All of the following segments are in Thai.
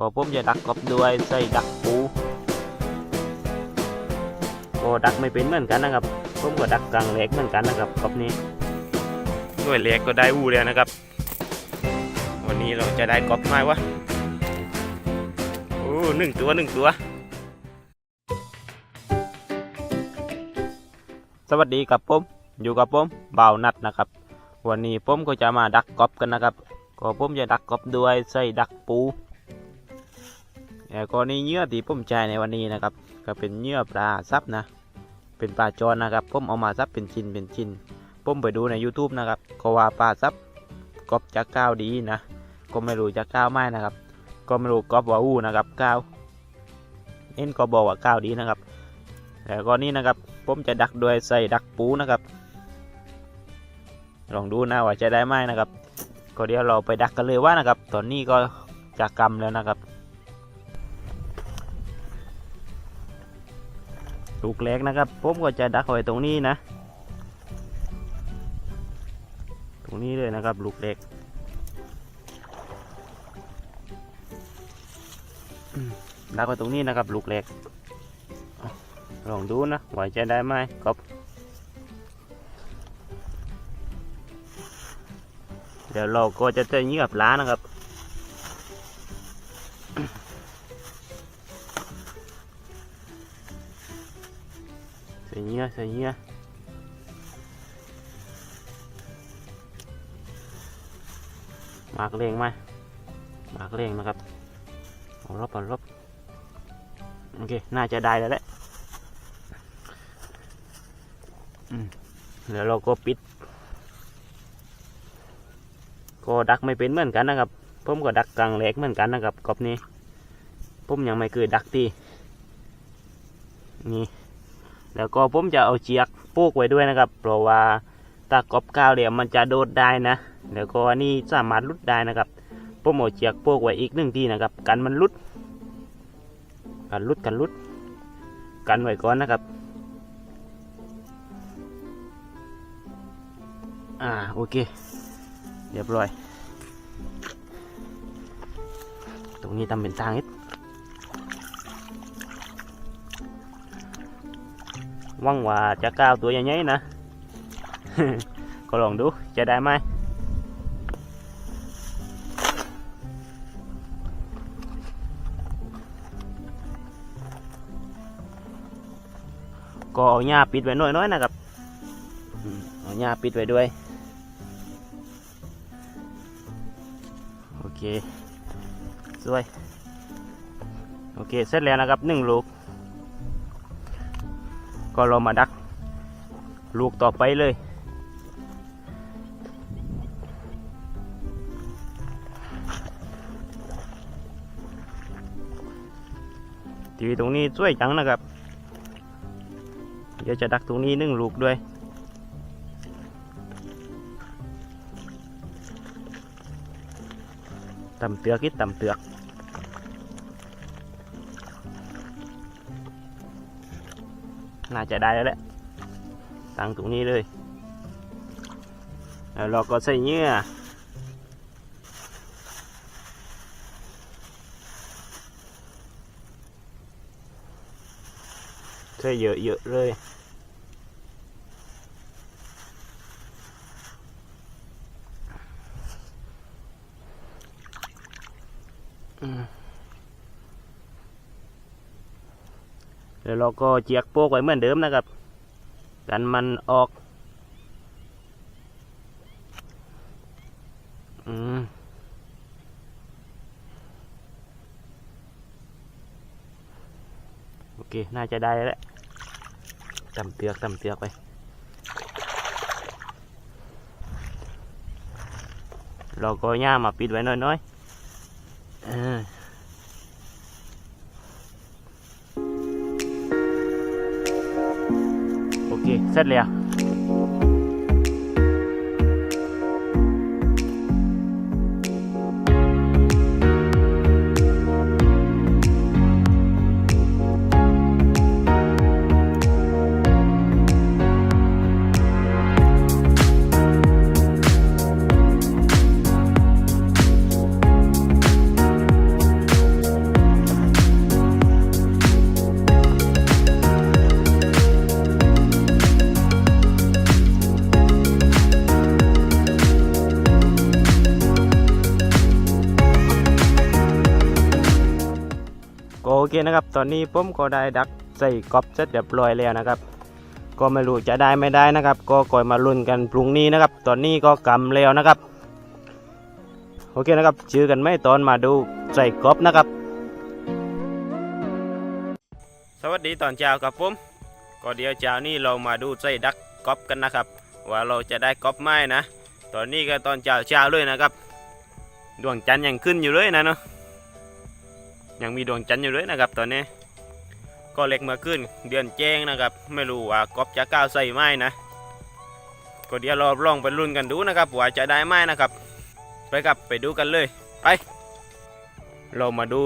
ก็ผมจะดักกบด้วยใส่ดักปูก็ดักไม่เป็นเหมือนกันนะครับ ผมก็ดักกลางเล็กเหมือนกันนะครับกบนี้ด้วยเล็กก็ได้อูแล้วนะครับ วันนี้เราจะได้กบไหมวะโอ้หนึ่งตัวหนึ่งตัว สวัสดีครับผมอยู่กับผมบ่าวนัดนะครับวันนี้ผมก็จะมาดักกบกันนะครับ ก็ผมจะดักกบด้วยใส่ดักปู แล้วก็นี่เหยื่อที่ผมใช้ในวันนี้นะครับ ก็เป็นเหยื่อปลาซับนะ เป็นปลาจรนะครับผมเอามาซับเป็นชิ้นเป็นชิ้นผมไปดูใน YouTube นะครับก็ว่าปลาซับกอบจะก้าวดีนะ ก็ไม่รู้จะก้าวไหมนะครับ ก็ไม่รู้กอบว่าอู้นะครับก้าวเอ็นก็บอกว่าก้าวดีนะครับแล้วก็นี่นะครับผมจะดักด้วยใส่ดักปูนะครับ ลองดูนะว่าจะได้ไหมนะครับ ก็เดี๋ยวเราไปดักกันเลยว่านะครับ ตอนนี้ก็จะกำแล้วนะครับ ลูกเล็กนะครับผมก็จะดักไว้ตรงนี้นะ ตรงนี้เลยนะครับ ลูกเล็กดักไว้ตรงนี้นะครับ ลูกเล็กลองดูนะว่าจะได้ไหมครับเดี๋ยวเราก็จะเจอเหยื่อปลานะครับ ส่เหยื่อใส่เหยื่อมากเร่งไหมมากเร่งนะครับเอารบเอารบโอเค น่าจะได้แล้วแหละเดี๋ยวเราก็ปิด ก็ดักไม่เป็นเหมือนกันนะครับ ผมก็ดักกลางแหลกเหมือนกันนะครับกบนี้ ผมยังไม่เคยดักตีนี่ แล้วก็ผมจะเอาเจียกปูกไว้ด้วยนะครับ เพราะว่าถ้ากอบก้าวเหลี่ยมมันจะโดดได้นะ แล้วก็อันนี้สามารถลุดได้นะครับผมเอาเจียกปูกไว้อีกหนึ่งทีนะครับ กันมันลุด กันลุดกันลุด กันไว้ก่อนนะครับ อ่าโอเค เรียบร้อย ตรงนี้ทำเป็นทางนิด ญ้าปิดไว้น้อยๆนะครับอืมเอาหญ้าปิดไว้ด้วยโอเคสวยโอเค เสร็จแล้วนะครับหนึ่งลูก ก็เรามาดักลูกต่อไปเลย ทีตรงนี้สวยจังนะครับ เดี๋ยวจะดักตรงนี้หนึ่งลูกด้วยต่ำเตือกอีกตำเตือก น่าจะได้แล้วแหละตั้งตรงนี้เลยแล้วเราก็ใส่เหงื่อใส่เยอะๆเลยอืม เดี๋ยวเราก็เจียกโป๊กไว้เหมือนเดิมนะครับ กันมันออก อืมโอเค น่าจะได้แล้วตำเตือกตำเตือกไปเราก็ย่ามาปิดไว้น้อยๆ เออโอเคเสร็จแล้ว นะครับ ตอนนี้ผมก็ได้ดักใส่กอบเสร็จเรียบร้อยแล้วนะครับ ก็ไม่รู้จะได้ไม่ได้นะครับ ก็คอยมาลุ้นกันพรุ่งนี้นะครับ ตอนนี้ก็กำแล้วนะครับโอเคนะครับเจอกันไหมตอนมาดูใส่กอบนะครับ สวัสดีตอนเช้าครับผมก็เดี๋ยวเช้านี้เรามาดูใส่ดักกอบกันนะครับ ว่าเราจะได้กอบไหมนะ ตอนนี้ก็ตอนเช้าเช้าเลยนะครับดวงจันทร์ยังขึ้นอยู่เลยนะเนาะ ยังมีดวงจันทร์อยู่เลยนะครับตอนนี้ ก็เล็กมื่อขึ้นเดือนแจ้งนะครับ ไม่รู้ว่ากอบจะก้าวใส่ไหมนะก็เดี๋ยวเราลองไปลุ้นกันดูนะครับว่าจะได้ไหมนะครับ ไปครับไปดูกันเลยไปเรามาดู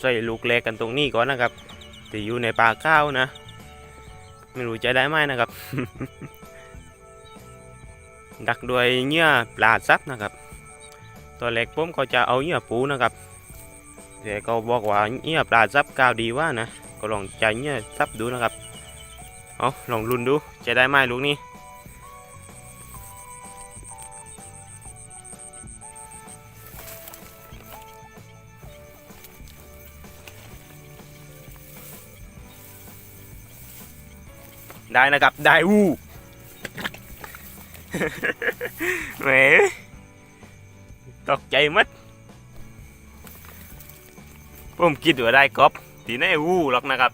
ใส่ลูกเล็กกันตรงนี้ก่อนนะครับที่อยู่ในป่าข้าวนะ ไม่รู้จะได้ไหมนะครับ ดักด้วยเหยื่อปลาซับนะครับ ตัวเล็กผมก็จะเอาเหยื่อปูนะครับ เดี๋ยวเขาบอกว่าเหยื่อปลาซับก้าวดีว่านะ ก็ลองใจเหยื่อซับดูนะครับ เอาลองลุ้นดูจะได้ไหมลูกนี้ได้นะครับ ได้อู้แหมตกใจมัด ผมคิดว่าได้กอบที่ไหนวู้หรอกนะครับ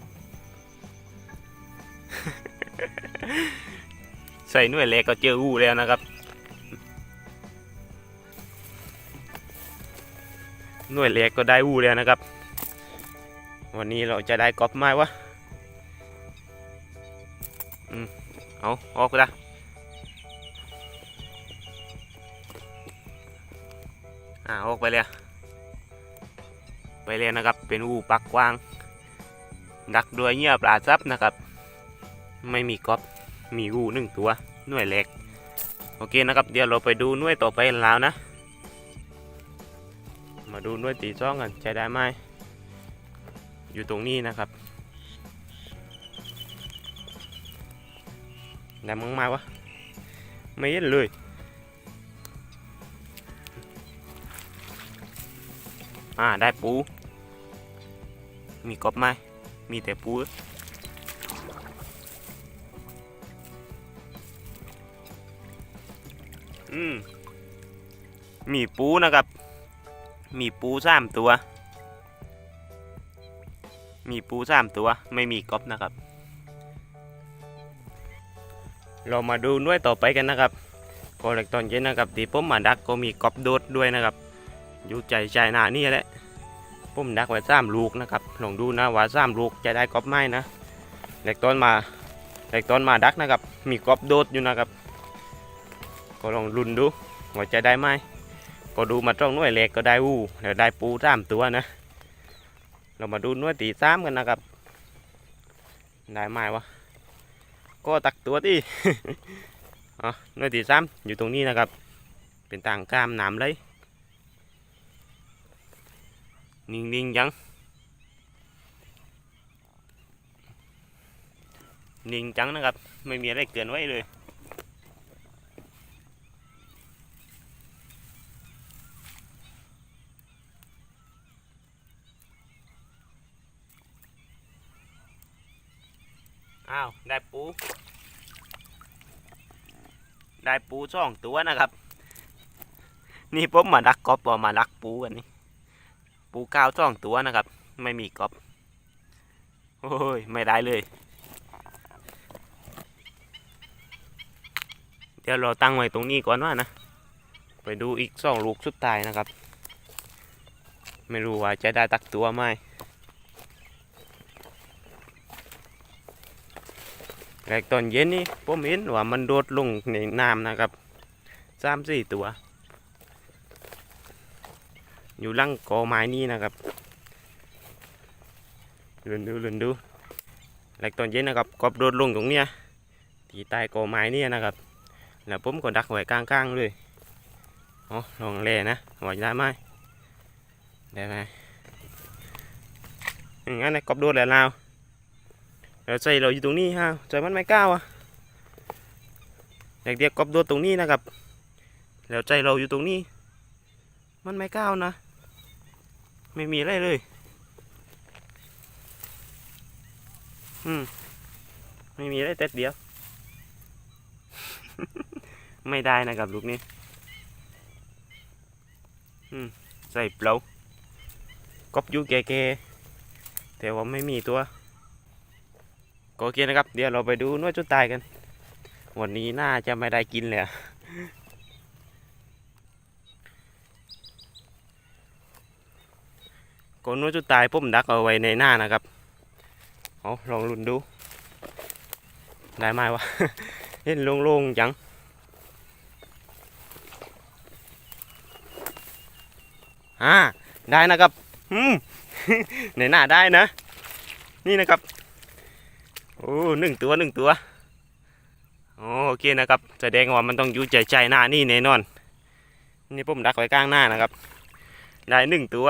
ใส่หน่วยเล็กก็เจอวู้แล้วนะครับ หน่วยเล็กก็ได้วู้แล้วนะครับ วันนี้เราจะได้กอบไหมวะอืมเอาออกละอ่าออกไปเลย ไปเลยนะครับ เป็นอูปักกว้าง ดักด้วยเหยื่อปลาซับนะครับ ไม่มีก๊อปมีอูหนึ่งตัวหน่วยเล็กโอเคนะครับ เดี๋ยวเราไปดูหน่วยต่อไปแล้วนะ มาดูหน่วยตีจ้องกันใช้ได้ไหมอยู่ตรงนี้นะครับได้มั้งมาวะไม่เห็นเลยอ่าได้ปู มีกบไหมมีแต่ปูอืมมีปูนะครับ มีปูสามตัว มีปูสามตัว ไม่มีกบนะครับ เรามาดูด้วยต่อไปกันนะครับก็เล็กตอนเย็นนะครับที่ผมมาดักก็มีกบโดดด้วยนะครับ อยู่ใจใจหน้านี่แหละ ผมดักไว้สามลูกนะครับลองดูนะว่าสามลูกจะได้กอบไหมนะเล็กตอนมาเล็กตอนมาดักนะครับ มีกอบโดดอยู่นะครับ ก็ลองลุ้นดูว่าจะได้ไหมก็ดูมาตรงหน่วยเล็กก็ได้อู้เดี๋ยวได้ปูสามตัวนะ เรามาดูหน่วยตีสามกันนะครับ ได้ไหมวะก็ตักตัวที่อ๋อหน่วยตีสามอยู่ตรงนี้นะครับ เป็นต่างกล้ามหนามเลย นิ่งๆยัง นิ่งจังนะครับ ไม่มีอะไรเกินไว้เลยอ้าว ได้ปู ได้ปูสองตัวนะครับ นี่ผมมาดักกบบ่มาดักปูกันนี่ ปูกาวสองตัวนะครับ ไม่มีกอบโอ้ย ไม่ได้เลย เดี๋ยวเราตั้งไว้ตรงนี้ก่อนว่านะ ไปดูอีกสองลูกสุดท้ายนะครับ ไม่รู้ว่าจะได้ตักตัวไหมแรกตอนเย็นนี่ผมเห็นว่ามันโดดลงในน้ำนะครับสามสี่ตัว อยู่ลังกอไม้นี่นะครับลืนดูลืนดูแรกตอนเย็นนะครับกบโดดลงตรงเนี้ยที่ใต้กอไม้นี่นะครับ แล้วผมก็ดักไว้กลางๆเลยอ๋อลองแล่นะว่าจะได้ไหมได้ไหมอย่างนั้นนะกบโดดแล้วเราแล้วใจเราอยู่ตรงนี้ฮะใจมันไม่ก้าวอะอยากเดียกกบโดดตรงนี้นะครับแล้วใจเราอยู่ตรงนี้ มันไม่ก้าวนะ ไม่มีอะไรเลย อืม ไม่มีได้เต็ดเดียว ไม่ได้นะครับลูกนี้ อืม ใส่เปล่ากบอยูแก่ๆแต่ว่าไม่มีตัวก็โอเคนะครับ เดี๋ยวเราไปดูนวดจุดตายกัน วันนี้น่าจะไม่ได้กินเลยอะ กนวดจุดตายผมดักเอาไว้ในหน้านะครับเอาลองลุ้นดู ได้ไหมวะ เห็นโล่งๆจังอ่าได้นะครับอืมในหน้าได้นะ นี่นะครับโอ้หนึ่งตัวหนึ่งตัวโอเคนะครับแสดงว่ามันต้องอยู่ใจใจหน้านี่แน่นอน นี่ผมดักไว้กลางหน้านะครับ ได้หนึ่งตัว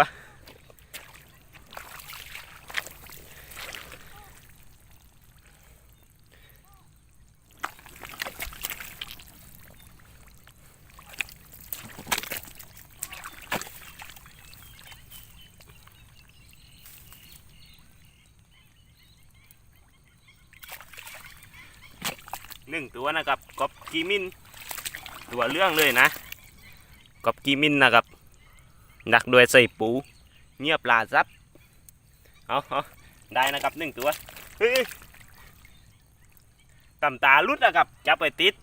ตัวนะครับกบกีมินตัวเรื่องเลยนะกบกีมินนะครับดักด้วยใส่ปูเงียบลาซับเอาเอาได้นะครับหนึ่งตัวเฮ้ยตำตาลุดนะครับจับไปติด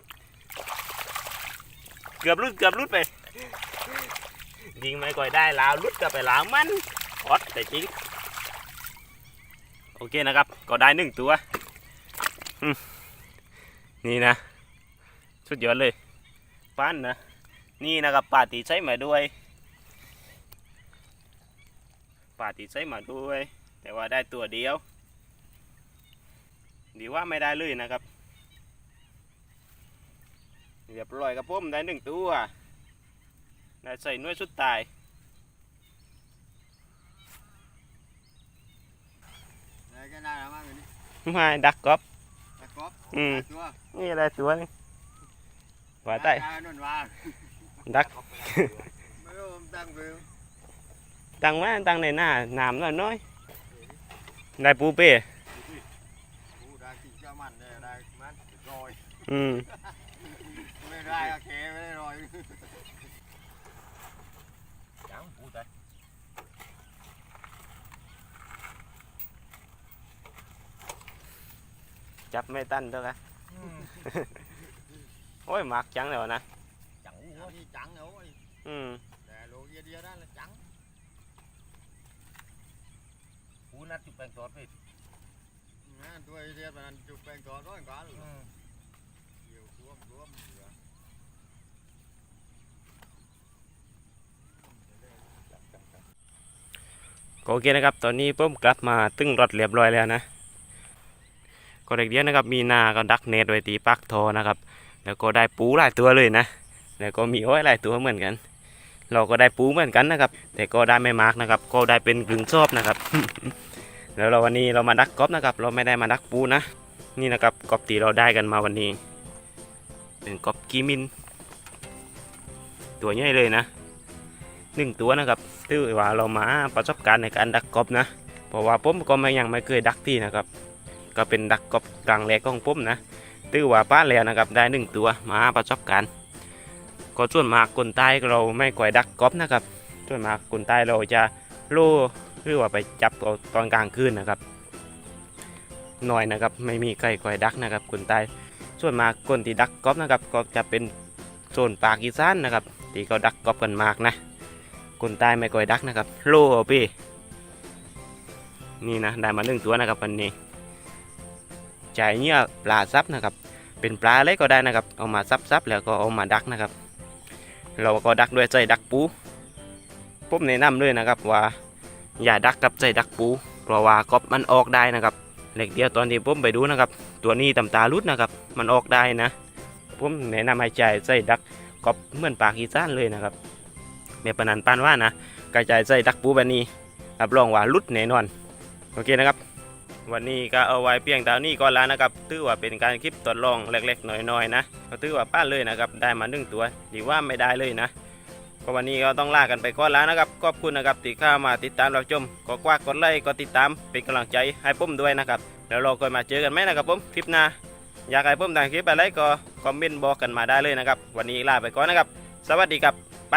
เกือบลุดเกือบลุดไปยิงไม่ก่อยได้ลาวลุดกลับไปลาวมันอดแต่จริง โอเคนะครับ ก็ได้หนึ่งตัวอืม นี่นะสุดยอดเลยฟันนะนี่นะครับปาติใช้มาด้วยปาติใช้มาด้วย แต่ว่าได้ตัวเดียว ดีว่าไม่ได้เลยนะครับเรียบร้อยครับผมได้หนึ่งตัวได้ใส่หน้วยสุดตายได้ก็ได้แล้วมั้งอันนี้มาดักกอบตะก อบอืมตัวนี่อะไรตัวนึงว่าใต้ได้นุ่นว่าดักไม่รู้ผมตั้งวิวตังมาตังในหน้าน้ำน้อยน้อยๆได้ปูเป้กูได้กินเจ้ามันได้ได้มันลอยอืมไม่ได้โอเคไม่ได้ลอย จังปูได้ จับไม่ตันเท่ากันโอ้ยหมักจังเลยวะนะ chẳng có đi chẳng đâu ơi อืม để lộ kia đi đó là chẳng ปูนัดจุดแปลงตอดไป Nè, tôi đi mà chụp bên cỏ đó quá luôn nhiều cuốn cuốn ก็โอเคนะครับ ตอนนี้ผมกลับมาตึ้งรถเรียบร้อยแล้วนะ ก็เด็กเดียวนะครับมีนาก็ดักเนตไว้ตีปักทอนะครับ แล้วก็ได้ปูหลายตัวเลยนะ แล้วก็มีอ้อยหลายตัวเหมือนกัน เราก็ได้ปูเหมือนกันนะครับ แต่ก็ได้ไม่มากนะครับ ก็ได้เป็นกลึงชอบนะครับ แล้วเราวันนี้เรามาดักกอบนะครับ เราไม่ได้มาดักปูนะ นี่นะครับกอบตีเราได้กันมาวันนี้ เป็นกอบกีมิน ตัวใหญ่เลยนะหนึ่งตัวนะครับถือว่าเรามาประสบการณ์ในการดักกอบนะ เพราะว่าผมก็ไม่ยังไม่เคยดักที่นะครับ ก็เป็นดักกบกลางแรกของผมนะถือว่าป้าแล้วนะครับได้หนึ่งตัวมาประสบการณ์ก็ส่วนมากคนใต้เราไม่ค่อยดักกบนะครับส่วนมากคนใต้เราจะโล่หรือว่าไปจับตอนกลางคืนนะครับหน่อยนะครับไม่มีใครค่อยดักนะครับคนใต้ส่วนมากคนที่ดักกบนะครับก็จะเป็นโซนปากอีสานนะครับที่เขาดักกบกันมากนะคนใต้ไม่ก่อยดักนะครับโลพี่นี่นะได้มาหนึ่งตัวนะครับวันนี้ จ่ายเงี้ยปลาซับนะครับ เป็นปลาอะไรก็ได้นะครับ เอามาซับซับๆแล้วก็เอามาดักนะครับ เราก็ดักด้วยใจดักปูผมแนะนำเลยนะครับว่า อย่าดักกับใจดักปูเพราะว่ากบมันออกได้นะครับเล็กเดียวตอนที่ผมไปดูนะครับ ตัวนี้ตำตาลุดนะครับ มันออกได้นะผมแนะนำให้ใจใจดักกบเหมือนปากอีสานเลยนะครับแบบปนันปานว่านะกระจายใส่ดักปูแบบนี้รับรองว่าลุดแน่นอนโอเคนะครับ วันนี้ก็เอาไว้เพียงเท่านี้ก่อนแล้วนะครับถือว่าเป็นการคลิปทดลองเล็กๆน้อยๆนะก็ถือว่าป้าเลยนะครับได้มาหนึ่งตัวดีว่าไม่ได้เลยนะก็วันนี้ก็ต้องลากันไปก่อนแล้วนะครับขอบคุณนะครับที่เข้ามาติดตามเราชมก็กว่ากดไลค์กดติดตามเป็นกำลังใจให้ผมด้วยนะครับแล้วเราก็มาเจอกันไหมนะครับผมคลิปหน้าอยากให้ผมทำคลิปอะไรก็คอมเมนต์บอกกันมาได้เลยนะครับ วันนี้ลาไปก่อนนะครับ สวัสดีครับ ไป